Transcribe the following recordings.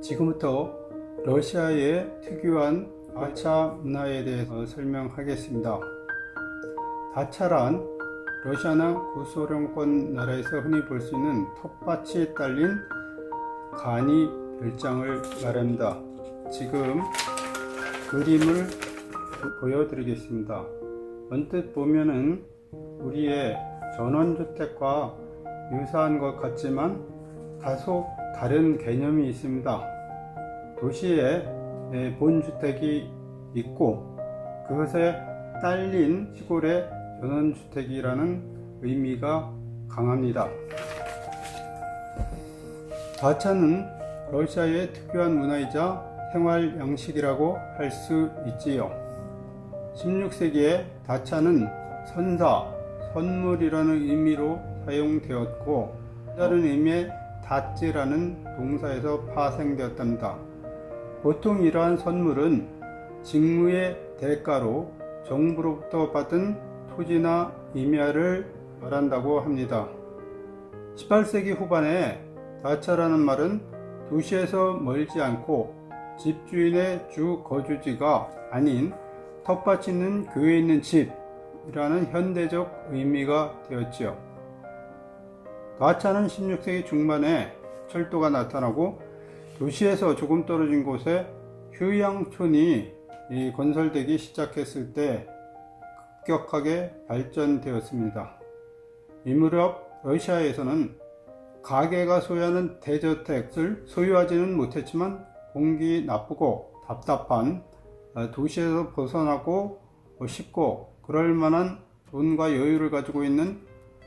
지금부터 러시아의 특유한 다차 문화에 대해서 설명하겠습니다. 다차란 러시아나 구소련권 나라에서 흔히 볼 수 있는 텃밭이 딸린 간이 별장을 말합니다. 지금 그림을 보- 보여드리겠습니다. 언뜻 보면은 우리의 전원주택과 유사한 것 같지만 다소 다른 개념이 있습니다. 도시에 예, 본주택이 있고 그것에 딸린 시골의 전원주택이라는 의미가 강합니다. 다차는 러시아의 특유한 문화이자 생활 양식이라고 할 수 있지요. 16세기에 다차는 선사, 선물이라는 의미로 사용되었고 다른 의미의 다찌라는 동사에서 파생되었답니다. 보통 이러한 선물은 직무의 대가로 정부로부터 받은 토지나 임야를 말한다고 합니다. 18세기 후반에 다차라는 말은 도시에서 멀지 않고 집주인의 주 거주지가 아닌 텃밭이 있는 교회 있는 집이라는 현대적 의미가 되었지요. 다차는 16세기 중반에 철도가 나타나고 도시에서 조금 떨어진 곳에 휴양촌이 이 건설되기 시작했을 때 급격하게 발전되었습니다. 이 무렵 러시아에서는 가게가 소유하는 대저택을 소유하지는 못했지만 공기 나쁘고 답답한 어, 도시에서 벗어나고 어, 쉽고 그럴 만한 돈과 여유를 가지고 있는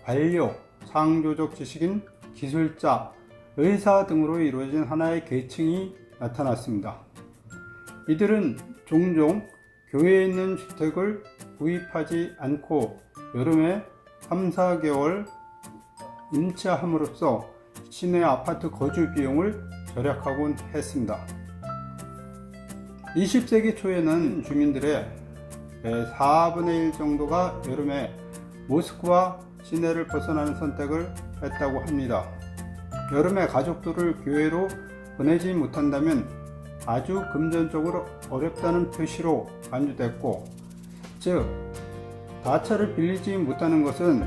관료, 창조적 지식인, 기술자, 의사 등으로 이루어진 하나의 계층이 나타났습니다. 이들은 종종 교회에 있는 주택을 구입하지 않고 여름에 3, 4개월 임차함으로써 시내 아파트 거주 비용을 절약하곤 했습니다. 20세기 초에는 주민들의 4분의 1 정도가 여름에 모스크바 시내를 벗어나는 선택을 했다고 합니다. 여름에 가족들을 교회로 보내지 못한다면 아주 금전적으로 어렵다는 표시로 간주됐고, 즉, 다차를 빌리지 못하는 것은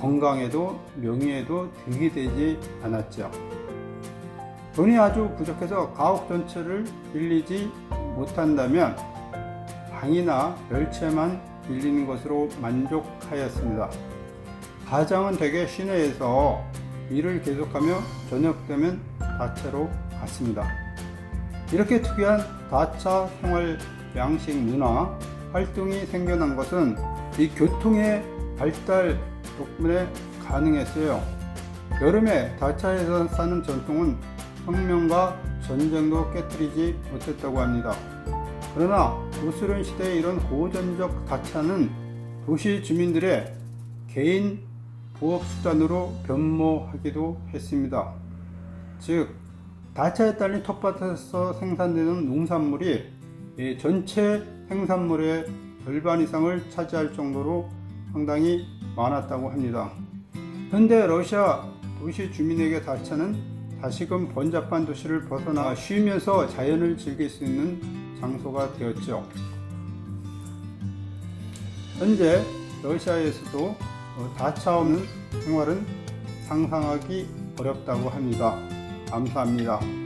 건강에도 명예에도 득이 되지 않았죠. 돈이 아주 부족해서 가옥 전체를 빌리지 못한다면 방이나 열채만 빌리는 것으로 만족하였습니다. 가장은 대개 시내에서 일을 계속하며 저녁 되면 다차로 갔습니다. 이렇게 특이한 다차 생활 양식 문화 활동이 생겨난 것은 이 교통의 발달 덕분에 가능했어요. 여름에 다차에서 사는 전통은 혁명과 전쟁도 깨뜨리지 못했다고 합니다. 그러나 구소련 시대의 이런 고전적 다차는 도시 주민들의 개인 부업 수단으로 변모하기도 했습니다. 즉, 다차에 딸린 텃밭에서 생산되는 농산물이 이 전체 생산물의 절반 이상을 차지할 정도로 상당히 많았다고 합니다. 현대 러시아 도시 주민에게 다차는 다시금 번잡한 도시를 벗어나 쉬면서 자연을 즐길 수 있는 장소가 되었죠. 현재 러시아에서도 어, 다차 없는 생활은 상상하기 어렵다고 합니다. 감사합니다.